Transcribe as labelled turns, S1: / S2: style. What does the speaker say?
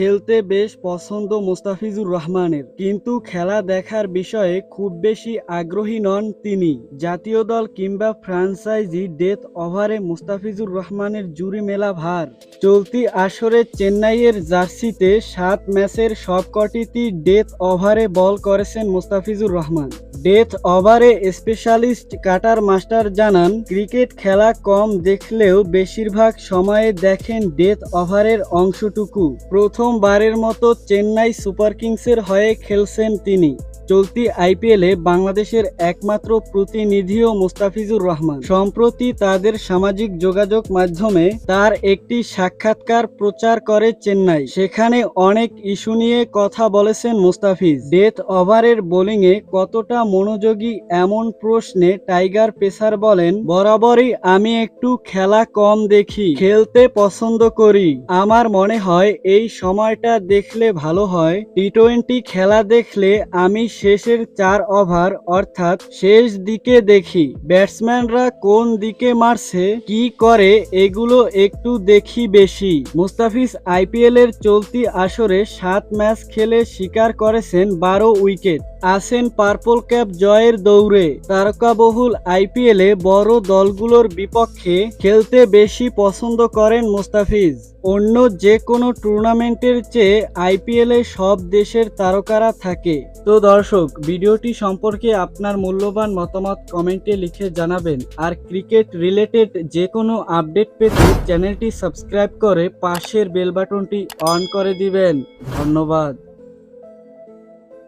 S1: খেলতে বেশ পছন্দ মোস্তাফিজুর রহমানের। কিন্তু খেলা দেখার বিষয়ে খুব বেশি আগ্রহী নন তিনি। জাতীয় দল কিংবা ফ্রাঞ্চাইজি ডেথ ওভারে মুস্তাফিজুর রহমানের জুরি মেলা ভার। চলতি আসরে চেন্নাইয়ের জার্সিতে সাত ম্যাচের সবকটিতেই ডেথ ওভারে বল করেছেন মুস্তাফিজুর রহমান। ডেথ ওভারে স্পেশালিস্ট কাটার মাস্টার জানান, ক্রিকেট খেলা কম দেখলেও বেশিরভাগ সময়ে দেখেন ডেথ ওভারের অংশটুকু। প্রথমবারের মতো চেন্নাই সুপার কিংসের হয়ে খেলছেন তিনি। চলতি আইপিএলে বাংলাদেশের একমাত্র প্রতিনিধিও মুস্তাফিজুর রহমান। সম্প্রতি তাদের সামাজিক যোগাযোগ মাধ্যমে তার একটি সাক্ষাৎকার প্রচার করে চেন্নাই। সেখানে অনেক ইস্যু নিয়ে কথা বলেছেন মুস্তাফিজ। ডেথ ওভারের বোলিংয়ে কতটা মনোযোগী এমন প্রশ্নে টাইগার পেসার বলেন, বরাবরই আমি একটু খেলা কম দেখি, খেলতে পছন্দ করি। আমার মনে হয় এই সময়টা দেখলে ভালো হয়। টি টোয়েন্টি খেলা দেখলে আমি শেষের চার ওভার, অর্থাৎ শেষ দিকে দেখি ব্যাটসম্যানরা কোন দিকে মারছে, কি করে, এগুলো একটু দেখি বেশি। মুস্তাফিজ আইপিএল এর চলতি আসরে সাত ম্যাচ খেলে শিকার করেছেন বারো উইকেট। আছেন পার্পল ক্যাপ জয়ের দৌড়ে। তারকাবহুল আইপিএলে বড় দলগুলোর বিপক্ষে খেলতে বেশি পছন্দ করেন মোস্তাফিজ। অন্য যে কোনো টুর্নামেন্টের চেয়ে আইপিএলে সব দেশের তারকারা থাকে। তো দর্শক, ভিডিওটি সম্পর্কে আপনার মূল্যবান মতামত কমেন্টে লিখে জানাবেন। আর ক্রিকেট রিলেটেড যে কোনো আপডেট পেতে চ্যানেলটি সাবস্ক্রাইব করে পাশের বেল বাটনটি অন করে দিবেন। ধন্যবাদ।